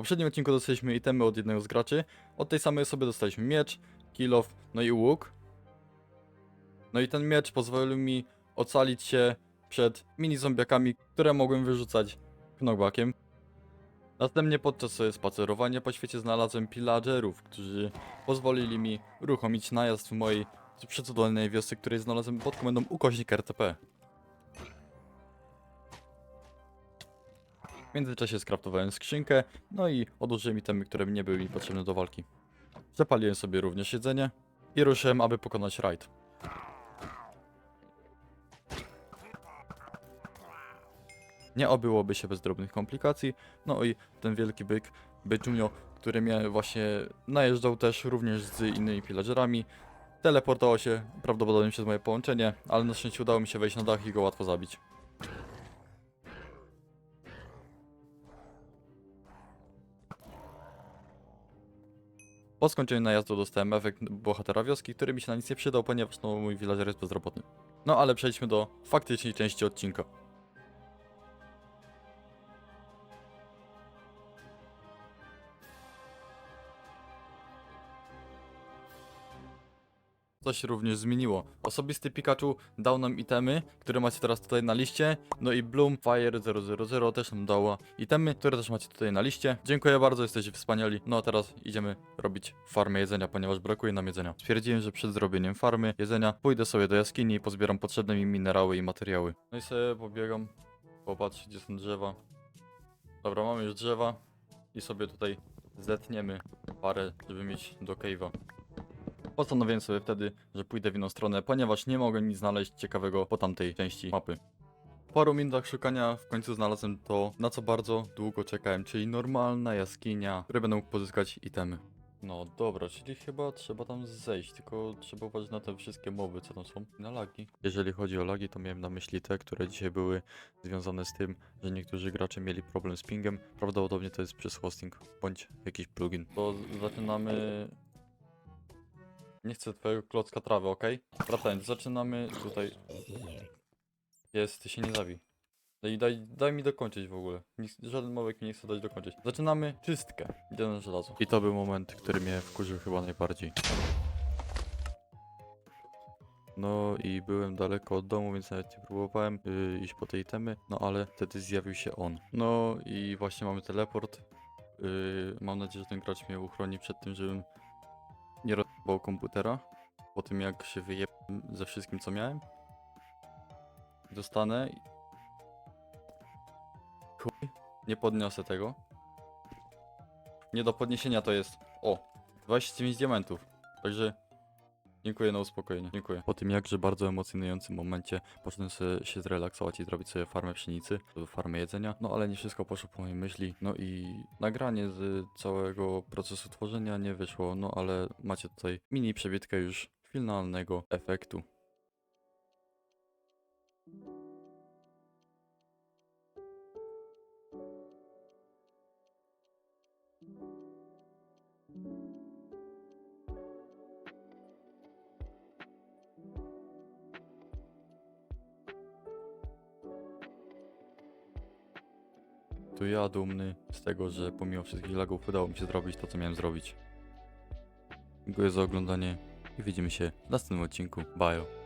poprzednim odcinku dostaliśmy itemy od jednego z graczy. Od tej samej osoby dostaliśmy miecz, kill off, no i łuk. No i ten miecz pozwolił mi ocalić się przed mini zombiakami, które mogłem wyrzucać knockbackiem. Następnie podczas spacerowania po świecie znalazłem pillagerów, którzy pozwolili mi uruchomić najazd w mojej przecudownej wiosce, której znalazłem pod komendą ukośnik RTP. W międzyczasie skraftowałem skrzynkę, no i odłożyłem itemy, które nie były mi potrzebne do walki. Zapaliłem sobie również jedzenie i ruszyłem, aby pokonać rajd. Nie obyłoby się bez drobnych komplikacji, no i ten wielki byk, Byczunio, który mnie właśnie najeżdżał też również z innymi pillagerami, teleportował się prawdopodobnie przez moje połączenie, ale na szczęście udało mi się wejść na dach i go łatwo zabić. Po skończeniu najazdu dostałem efekt bohatera wioski, który mi się na nic nie przydał, ponieważ no, mój villager jest bezrobotny. No ale przejdźmy do faktycznej części odcinka. Coś również zmieniło. Osobisty Pikachu dał nam itemy, które macie teraz tutaj na liście. No i Bloom Fire 000 też nam dała itemy, które też macie tutaj na liście. Dziękuję bardzo, jesteście wspaniali. No a teraz idziemy robić farmę jedzenia, ponieważ brakuje nam jedzenia. Stwierdziłem, że przed zrobieniem farmy jedzenia pójdę sobie do jaskini i pozbieram potrzebne mi minerały i materiały. No i sobie pobiegam. Popatrz, gdzie są drzewa. Dobra, mamy już drzewa i sobie tutaj zetniemy parę, żeby mieć do cave'a. Postanowiłem sobie wtedy, że pójdę w inną stronę, ponieważ nie mogłem nic znaleźć ciekawego po tamtej części mapy. Po paru minutach szukania w końcu znalazłem to, na co bardzo długo czekałem, czyli normalna jaskinia, w której będę mógł pozyskać itemy. No dobra, czyli chyba trzeba tam zejść, tylko trzeba uważać na te wszystkie moby, co tam są, na lagi. Jeżeli chodzi o lagi, to miałem na myśli te, które dzisiaj były związane z tym, że niektórzy gracze mieli problem z pingiem. Prawdopodobnie to jest przez hosting, bądź jakiś plugin. To zaczynamy nie chcę twojego klocka trawy, ok? Wracając, zaczynamy tutaj. Jest, ty się nie zabij. Daj, daj, daj mi dokończyć w ogóle. Nikt, żaden mowek mi nie chce dać dokończyć. Zaczynamy czystkę. Idę na żelazo. I to był moment, który mnie wkurzył chyba najbardziej. No i byłem daleko od domu, więc nawet nie próbowałem yy, iść po tej temy, no ale wtedy zjawił się on. No i właśnie mamy teleport. Yy, mam nadzieję, że ten gracz mnie uchroni przed tym, żebym rozbał komputera. Po tym jak się wyjebałem ze wszystkim co miałem. Dostanę. i- Chuj, nie podniosę tego. Nie do podniesienia to jest. O! 29 diamentów. Także dziękuję na uspokojenie. Dziękuję. Po tym jakże bardzo emocjonującym momencie poszedłem sobie się zrelaksować i zrobić sobie farmę pszenicy, farmę jedzenia. No ale nie wszystko poszło po mojej myśli. No i nagranie z całego procesu tworzenia nie wyszło, no ale macie tutaj mini przebitkę już finalnego efektu. Tu ja dumny z tego, że pomimo wszystkich lagów udało mi się zrobić to, co miałem zrobić. Dziękuję za oglądanie i widzimy się w następnym odcinku. Bye.